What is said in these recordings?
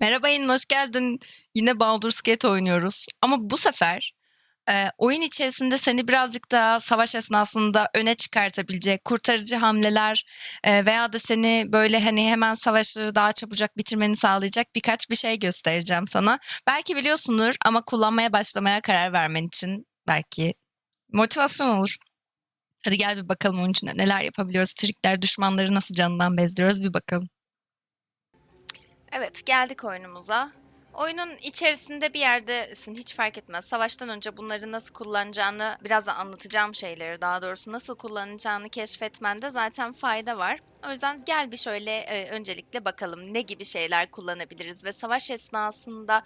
Merhaba Yelin, hoş geldin. Yine Baldur's Gate oynuyoruz. Ama bu sefer e, oyun içerisinde seni birazcık daha savaş esnasında öne çıkartabilecek kurtarıcı hamleler e, veya da seni böyle hani hemen savaşları daha çabucak bitirmeni sağlayacak birkaç bir şey göstereceğim sana. Belki biliyorsundur ama kullanmaya başlamaya karar vermen için belki motivasyon olur. Hadi gel bir bakalım onun için neler yapabiliyoruz. Trikler, düşmanları nasıl canından bezliyoruz bir bakalım. Evet, geldik oyunumuza. Oyunun içerisinde bir yerdesin, hiç fark etmez. Savaştan önce bunları nasıl kullanacağını, biraz da anlatacağım şeyleri daha doğrusu nasıl kullanacağını keşfetmende zaten fayda var. O yüzden gel bir şöyle e, öncelikle bakalım ne gibi şeyler kullanabiliriz ve savaş esnasında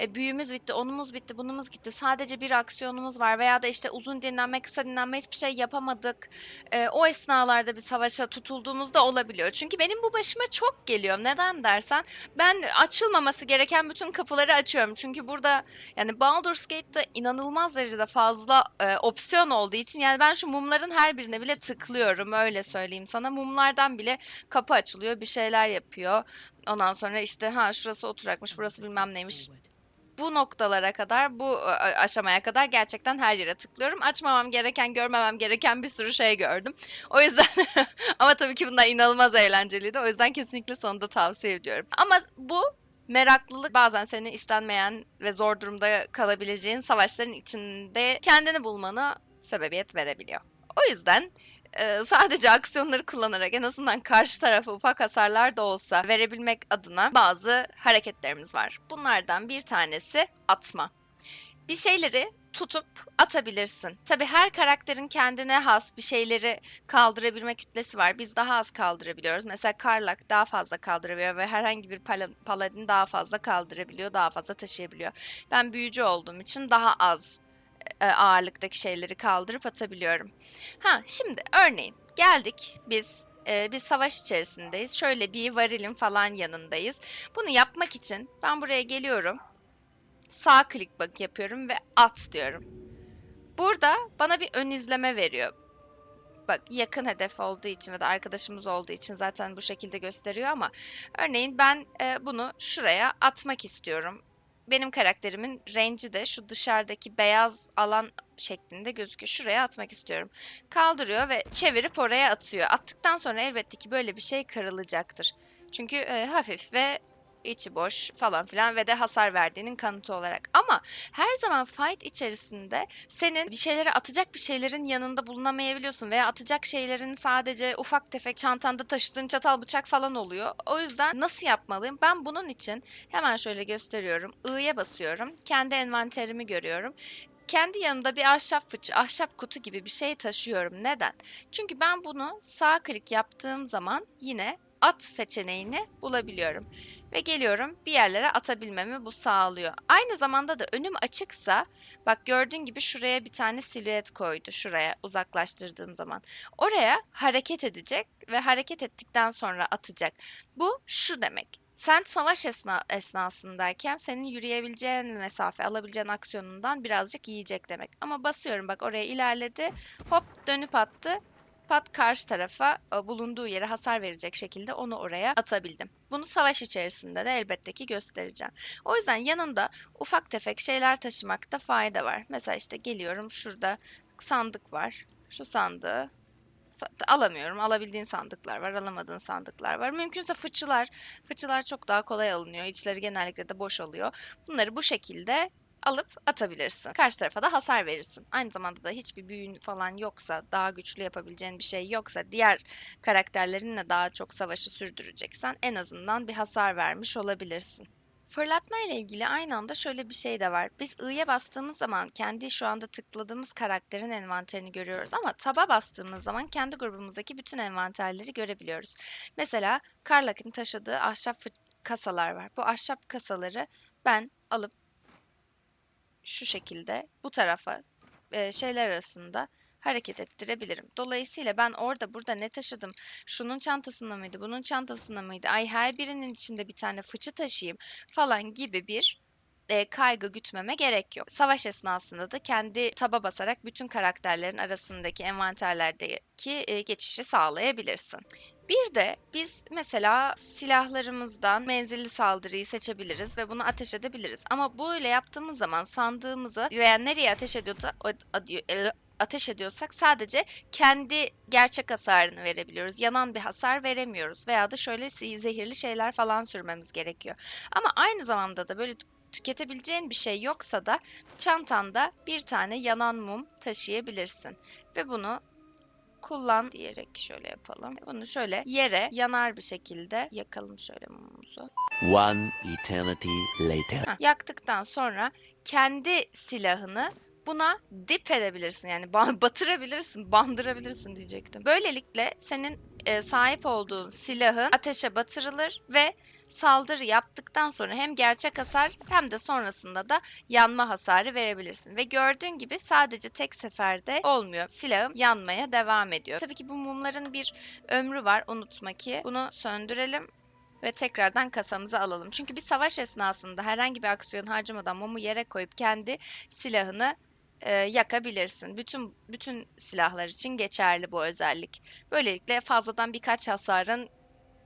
e, büyümüz bitti, onumuz bitti, bunumuz gitti. Sadece bir aksiyonumuz var veya da işte uzun dinlenme, kısa dinlenme hiçbir şey yapamadık. E, o esnalarda bir savaşa tutulduğumuzda olabiliyor. Çünkü benim bu başıma çok geliyor. Neden dersen ben açılmaması gereken bütün kapıları açıyorum. Çünkü burada yani Baldur's Gate'de inanılmaz derecede fazla e, opsiyon olduğu için yani ben şu mumların her birine bile tıklıyorum öyle söyleyeyim sana. Mumlardan bile kapı açılıyor, bir şeyler yapıyor. Ondan sonra işte ha şurası oturakmış, burası bilmem neymiş. Bu noktalara kadar, bu e, aşamaya kadar gerçekten her yere tıklıyorum. Açmamam gereken, görmemem gereken bir sürü şey gördüm. O yüzden ama tabii ki bunlar inanılmaz eğlenceliydi. O yüzden kesinlikle sana da tavsiye ediyorum. Ama bu meraklılık bazen seni istenmeyen ve zor durumda kalabileceğin savaşların içinde kendini bulmana sebebiyet verebiliyor. O yüzden e, sadece aksiyonları kullanarak en azından karşı tarafa ufak hasarlar da olsa verebilmek adına bazı hareketlerimiz var. Bunlardan bir tanesi atma. Bir şeyleri tutup atabilirsin. Tabii her karakterin kendine has bir şeyleri kaldırabilme kütlesi var. Biz daha az kaldırabiliyoruz. Mesela Karlak daha fazla kaldırabiliyor ve herhangi bir pala- paladin daha fazla kaldırabiliyor, daha fazla taşıyabiliyor. Ben büyücü olduğum için daha az e, ağırlıktaki şeyleri kaldırıp atabiliyorum. Ha şimdi örneğin geldik biz e, bir savaş içerisindeyiz. Şöyle bir varilin falan yanındayız. Bunu yapmak için ben buraya geliyorum. Sağ klik bak yapıyorum ve at diyorum. Burada bana bir ön izleme veriyor. Bak yakın hedef olduğu için ve de arkadaşımız olduğu için zaten bu şekilde gösteriyor ama örneğin ben e, bunu şuraya atmak istiyorum. Benim karakterimin range'i de şu dışarıdaki beyaz alan şeklinde gözüküyor. Şuraya atmak istiyorum. Kaldırıyor ve çevirip oraya atıyor. Attıktan sonra elbette ki böyle bir şey kırılacaktır. Çünkü e, hafif ve içi boş falan filan ve de hasar verdiğinin kanıtı olarak. Ama her zaman fight içerisinde senin bir şeyleri atacak bir şeylerin yanında bulunamayabiliyorsun veya atacak şeylerin sadece ufak tefek çantanda taşıdığın çatal bıçak falan oluyor. O yüzden nasıl yapmalıyım? Ben bunun için hemen şöyle gösteriyorum. I'ya basıyorum. Kendi envanterimi görüyorum kendi yanında bir ahşap fıçı, ahşap kutu gibi bir şey taşıyorum. Neden? Çünkü ben bunu sağ klik yaptığım zaman yine at seçeneğini bulabiliyorum. Ve geliyorum bir yerlere atabilmemi bu sağlıyor. Aynı zamanda da önüm açıksa bak gördüğün gibi şuraya bir tane silüet koydu şuraya uzaklaştırdığım zaman. Oraya hareket edecek ve hareket ettikten sonra atacak. Bu şu demek. Sen savaş esna esnasındayken senin yürüyebileceğin mesafe, alabileceğin aksiyonundan birazcık yiyecek demek. Ama basıyorum bak oraya ilerledi. Hop dönüp attı. Pat karşı tarafa e, bulunduğu yere hasar verecek şekilde onu oraya atabildim. Bunu savaş içerisinde de elbette ki göstereceğim. O yüzden yanında ufak tefek şeyler taşımakta fayda var. Mesela işte geliyorum şurada sandık var. Şu sandığı sa- alamıyorum. Alabildiğin sandıklar var, alamadığın sandıklar var. Mümkünse fıçılar. Fıçılar çok daha kolay alınıyor. İçleri genellikle de boş oluyor. Bunları bu şekilde alıp atabilirsin. Karşı tarafa da hasar verirsin. Aynı zamanda da hiçbir büyün falan yoksa, daha güçlü yapabileceğin bir şey yoksa, diğer karakterlerinle daha çok savaşı sürdüreceksen en azından bir hasar vermiş olabilirsin. Fırlatma ile ilgili aynı anda şöyle bir şey de var. Biz I'ya bastığımız zaman kendi şu anda tıkladığımız karakterin envanterini görüyoruz ama taba bastığımız zaman kendi grubumuzdaki bütün envanterleri görebiliyoruz. Mesela Karlak'ın taşıdığı ahşap kasalar var. Bu ahşap kasaları ben alıp şu şekilde bu tarafa e, şeyler arasında hareket ettirebilirim. Dolayısıyla ben orada burada ne taşıdım? Şunun çantasında mıydı? Bunun çantasında mıydı? Ay her birinin içinde bir tane fıçı taşıyayım falan gibi bir e, kaygı gütmeme gerek yok. Savaş esnasında da kendi taba basarak bütün karakterlerin arasındaki envanterlerdeki e, geçişi sağlayabilirsin. Bir de biz mesela silahlarımızdan menzilli saldırıyı seçebiliriz ve bunu ateş edebiliriz. Ama böyle yaptığımız zaman sandığımıza veya nereye ateş ediyorsa ateş ediyorsak sadece kendi gerçek hasarını verebiliyoruz. Yanan bir hasar veremiyoruz veya da şöyle zehirli şeyler falan sürmemiz gerekiyor. Ama aynı zamanda da böyle tüketebileceğin bir şey yoksa da çantanda bir tane yanan mum taşıyabilirsin ve bunu kullan diyerek şöyle yapalım. Bunu şöyle yere yanar bir şekilde yakalım şöyle mumumuzu. One eternity later. Heh, yaktıktan sonra kendi silahını buna dip edebilirsin yani ba- batırabilirsin, bandırabilirsin diyecektim. Böylelikle senin e, sahip olduğun silahın ateşe batırılır ve saldırı yaptıktan sonra hem gerçek hasar hem de sonrasında da yanma hasarı verebilirsin. Ve gördüğün gibi sadece tek seferde olmuyor. Silahım yanmaya devam ediyor. Tabii ki bu mumların bir ömrü var unutma ki. Bunu söndürelim ve tekrardan kasamıza alalım. Çünkü bir savaş esnasında herhangi bir aksiyon harcamadan mumu yere koyup kendi silahını e, yakabilirsin. Bütün bütün silahlar için geçerli bu özellik. Böylelikle fazladan birkaç hasarın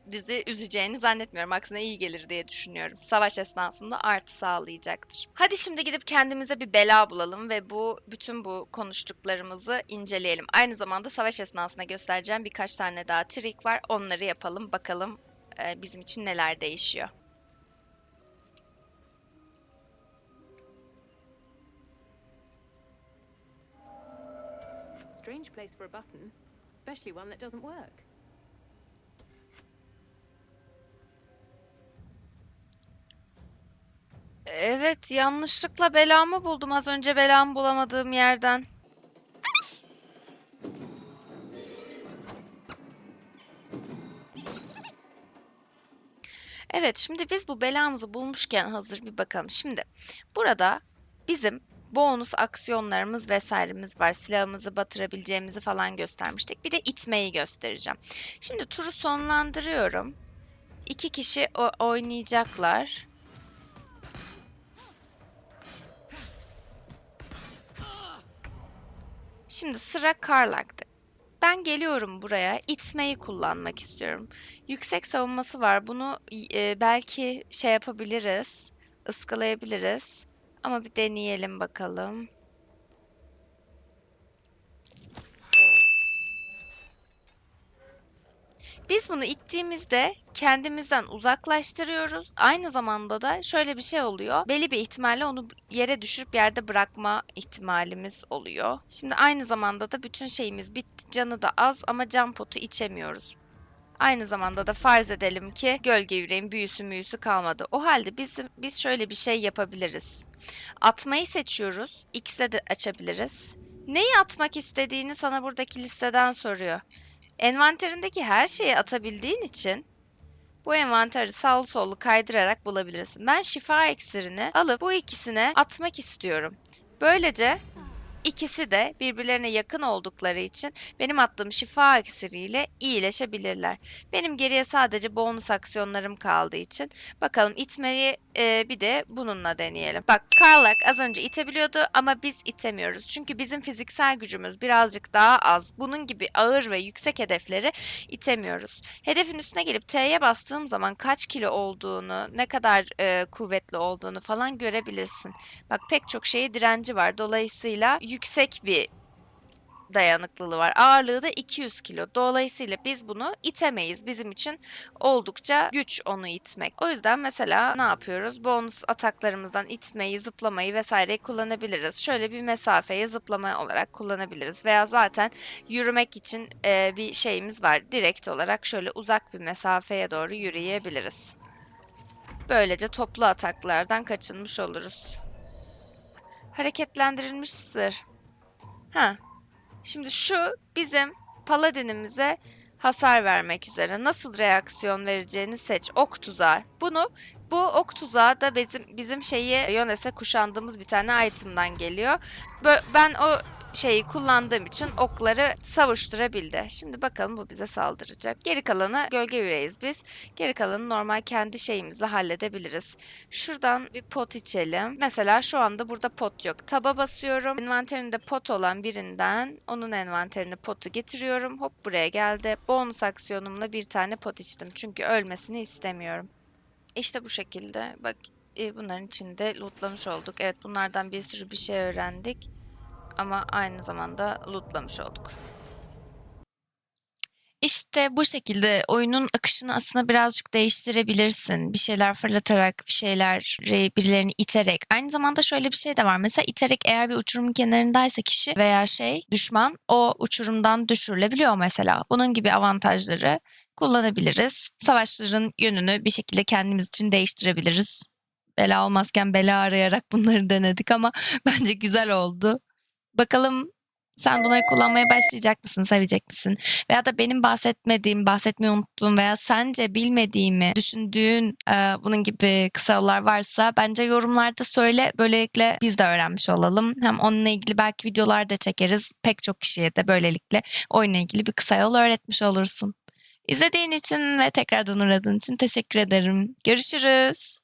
bizi üzeceğini zannetmiyorum. Aksine iyi gelir diye düşünüyorum. Savaş esnasında artı sağlayacaktır. Hadi şimdi gidip kendimize bir bela bulalım ve bu bütün bu konuştuklarımızı inceleyelim. Aynı zamanda savaş esnasında göstereceğim birkaç tane daha trik var. Onları yapalım bakalım bizim için neler değişiyor. Strange place for a button, especially one that doesn't work. Evet, yanlışlıkla belamı buldum az önce belamı bulamadığım yerden. Evet, şimdi biz bu belamızı bulmuşken hazır bir bakalım. Şimdi burada bizim bonus aksiyonlarımız vesairemiz var. Silahımızı batırabileceğimizi falan göstermiştik. Bir de itmeyi göstereceğim. Şimdi turu sonlandırıyorum. İki kişi oynayacaklar. Şimdi sıra Karlak'ta. Ben geliyorum buraya. itmeyi kullanmak istiyorum. Yüksek savunması var. Bunu e, belki şey yapabiliriz. ıskalayabiliriz. Ama bir deneyelim bakalım. Biz bunu ittiğimizde kendimizden uzaklaştırıyoruz. Aynı zamanda da şöyle bir şey oluyor. Belli bir ihtimalle onu yere düşürüp yerde bırakma ihtimalimiz oluyor. Şimdi aynı zamanda da bütün şeyimiz bitti. Canı da az ama can potu içemiyoruz. Aynı zamanda da farz edelim ki gölge yüreğin büyüsü müyüsü kalmadı. O halde biz, biz şöyle bir şey yapabiliriz. Atmayı seçiyoruz. X'e de açabiliriz. Neyi atmak istediğini sana buradaki listeden soruyor. Envanterindeki her şeyi atabildiğin için bu envanteri sağlı sollu kaydırarak bulabilirsin. Ben şifa iksirini alıp bu ikisine atmak istiyorum. Böylece ikisi de birbirlerine yakın oldukları için benim attığım şifa iksiriyle iyileşebilirler. Benim geriye sadece bonus aksiyonlarım kaldığı için bakalım itmeyi e, bir de bununla deneyelim. Bak Karlak az önce itebiliyordu ama biz itemiyoruz. Çünkü bizim fiziksel gücümüz birazcık daha az. Bunun gibi ağır ve yüksek hedefleri itemiyoruz. Hedefin üstüne gelip T'ye bastığım zaman kaç kilo olduğunu, ne kadar e, kuvvetli olduğunu falan görebilirsin. Bak pek çok şeye direnci var. Dolayısıyla yüksek bir dayanıklılığı var. Ağırlığı da 200 kilo. Dolayısıyla biz bunu itemeyiz. Bizim için oldukça güç onu itmek. O yüzden mesela ne yapıyoruz? Bonus ataklarımızdan itmeyi, zıplamayı vesaireyi kullanabiliriz. Şöyle bir mesafeye zıplama olarak kullanabiliriz. Veya zaten yürümek için e, bir şeyimiz var. Direkt olarak şöyle uzak bir mesafeye doğru yürüyebiliriz. Böylece toplu ataklardan kaçınmış oluruz. Hareketlendirilmiş sır. Ha, Şimdi şu bizim paladinimize hasar vermek üzere nasıl reaksiyon vereceğini seç. Ok tuzağı. Bunu bu ok tuzağı da bizim bizim şeyi Yones'e kuşandığımız bir tane item'dan geliyor. Ben o şeyi kullandığım için okları savuşturabildi. Şimdi bakalım bu bize saldıracak. Geri kalanı gölge yüreğiz biz. Geri kalanı normal kendi şeyimizle halledebiliriz. Şuradan bir pot içelim. Mesela şu anda burada pot yok. Taba basıyorum. Envanterinde pot olan birinden onun envanterine potu getiriyorum. Hop buraya geldi. Bonus aksiyonumla bir tane pot içtim. Çünkü ölmesini istemiyorum. İşte bu şekilde. Bak e, bunların içinde lootlamış olduk. Evet bunlardan bir sürü bir şey öğrendik. Ama aynı zamanda lootlamış olduk. İşte bu şekilde oyunun akışını aslında birazcık değiştirebilirsin. Bir şeyler fırlatarak, bir şeyleri birilerini iterek. Aynı zamanda şöyle bir şey de var. Mesela iterek eğer bir uçurumun kenarındaysa kişi veya şey düşman o uçurumdan düşürülebiliyor mesela. Bunun gibi avantajları kullanabiliriz. Savaşların yönünü bir şekilde kendimiz için değiştirebiliriz. Bela olmazken bela arayarak bunları denedik ama bence güzel oldu. Bakalım sen bunları kullanmaya başlayacak mısın, sevecek misin? Veya da benim bahsetmediğim, bahsetmeyi unuttuğum veya sence bilmediğimi düşündüğün e, bunun gibi kısa varsa bence yorumlarda söyle. Böylelikle biz de öğrenmiş olalım. Hem onunla ilgili belki videolar da çekeriz. Pek çok kişiye de böylelikle oyunla ilgili bir kısa yol öğretmiş olursun. İzlediğin için ve tekrardan uğradığın için teşekkür ederim. Görüşürüz.